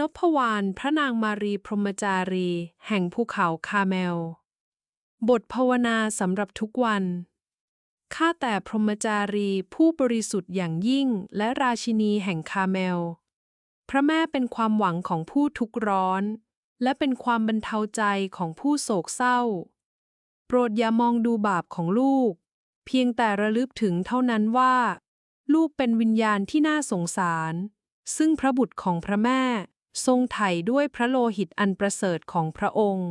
นพวานพระนางมารีพรหมจารี แห่งภูเขาคาเมล บทภาวนาสำหรับทุกวัน ข้าแต่พรหมจารีผู้บริสุทธิ์อย่างยิ่งและราชินีแห่งคาเมล พระแม่เป็นความหวังของผู้ทุกข์ร้อน และเป็นความบรรเทาใจของผู้โศกเศร้า โปรดอย่ามองดูบาปของลูก เพียงแต่ระลึกถึงเท่านั้นว่า ลูกเป็นวิญญาณที่น่าสงสารซึ่งพระบุตรของพระแม่ ทรงไถ่ด้วยพระโลหิตอันประเสริฐของพระองค์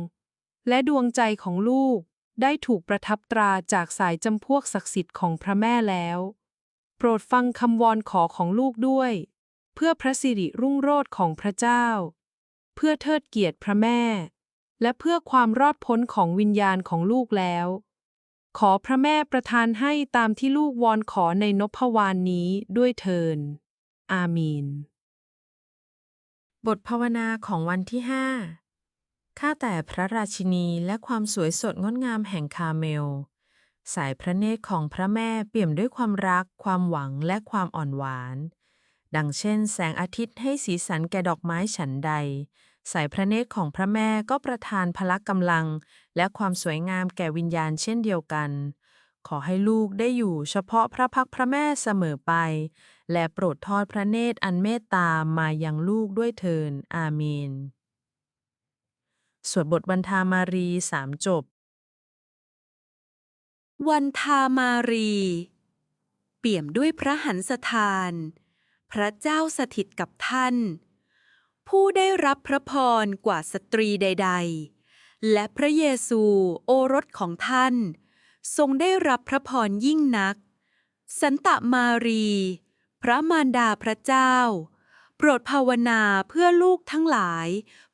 และดวงใจของลูกได้ถูกประทับตราจากสายจำพวกศักดิ์สิทธิ์ของพระแม่แล้ว โปรดฟังคำวอนขอของลูกด้วย เพื่อพระสิริรุ่งโรจน์ของพระเจ้า เพื่อเทิดเกียรติพระแม่ และเพื่อความรอดพ้นของวิญญาณของลูกแล้ว ขอพระแม่ประทานให้ตามที่ลูกวอนขอในนพวานนี้ด้วยเทินอามีน บทภาวนาของวันที่ห้าข้าแต่พระราชินีและความสวยสดงดงามแห่งคาเมล สายพระเนตรของพระแม่เปี่ยมด้วยความรัก ความหวังและความอ่อนหวาน ดังเช่น แสงอาทิตย์ให้สีสันแก่ดอกไม้ฉันใด สายพระเนตรของพระแม่ก็ประทานพละกำลัง และความสวยงามแก่วิญญาณเช่นเดียวกัน ขอให้ลูกได้อยู่เฉพาะพระพักพระแม่เสมอไป และโปรดทอดพระเนตรอันเมตตามายังลูกด้วยเทินอาเมน สวดบทบรรทามารีสามจบ วันทามารี เปี่ยมด้วยพระหันสถาน พระเจ้าสถิตกับท่าน ผู้ได้รับพระพรกว่าสตรีใด ๆ และพระเยซูโอรสของท่าน ทรงได้รับพระพรยิ่งนัก สันตะมารี พระมารดาพระเจ้า โปรดภาวนาเพื่อลูกทั้งหลาย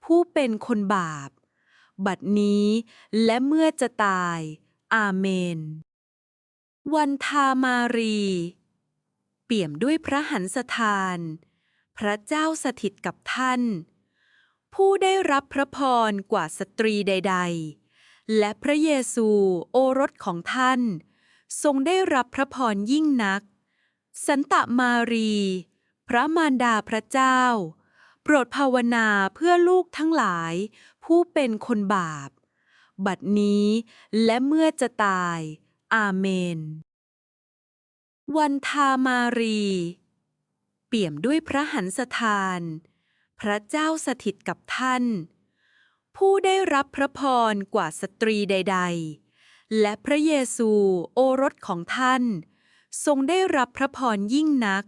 ผู้เป็นคนบาป บัดนี้และเมื่อจะตาย อาเมน วันทามารี เปี่ยมด้วยพระหันสถาน พระเจ้าสถิตกับท่าน ผู้ได้รับพระพรกว่าสตรีใด ๆ และพระเยซูโอรสของท่าน ทรงได้รับพระพรยิ่งนัก สันตะมารี พระมารดาพระเจ้า โปรดภาวนาเพื่อลูกทั้งหลาย ผู้เป็นคนบาป บัดนี้และเมื่อจะตาย อาเมน วันทามารี เปี่ยมด้วยพระหันสถาน พระเจ้าสถิตกับท่าน ผู้ได้รับพระพรกว่าสตรีใด ๆ และพระเยซูโอรสของท่าน ทรงได้รับพระพรยิ่งนัก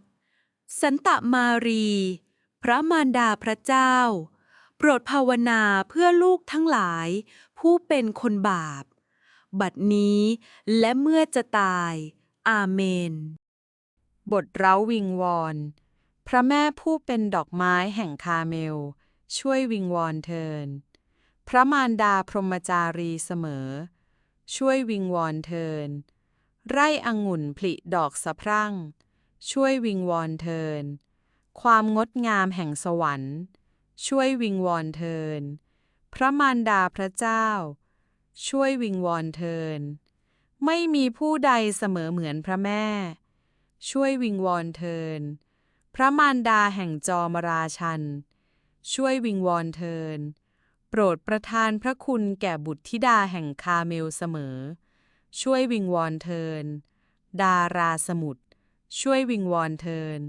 สันตะมารี พระมารดาพระเจ้า โปรดภาวนาเพื่อลูกทั้งหลาย ผู้เป็นคนบาป บัดนี้และเมื่อจะตาย อาเมน บทเร้าวิงวอนพระแม่ผู้เป็นดอกไม้แห่งคาเมล ช่วยวิงวอนเทิน พระมารดาพรหมจารีเสมอ ช่วยวิงวอนเทิน ไร่องุ่นผลิดอกสะพรั่ง ช่วยวิงวอนเทิน ความงดงามแห่งสวรรค์ ช่วยวิงวอนเทิน พระมารดาพระเจ้า ช่วยวิงวอนเทิน ไม่มีผู้ใดเสมอเหมือนพระแม่ ช่วยวิงวอนเทิน พระมารดาแห่งจอมราชัน ช่วยวิงวอนเทิน โปรดประทานพระคุณแก่บุตรธิดาแห่งคาเมลเสมอ ช่วยวิงวอนเทิน ดาราสมุทรช่วยวิงวอนเทิน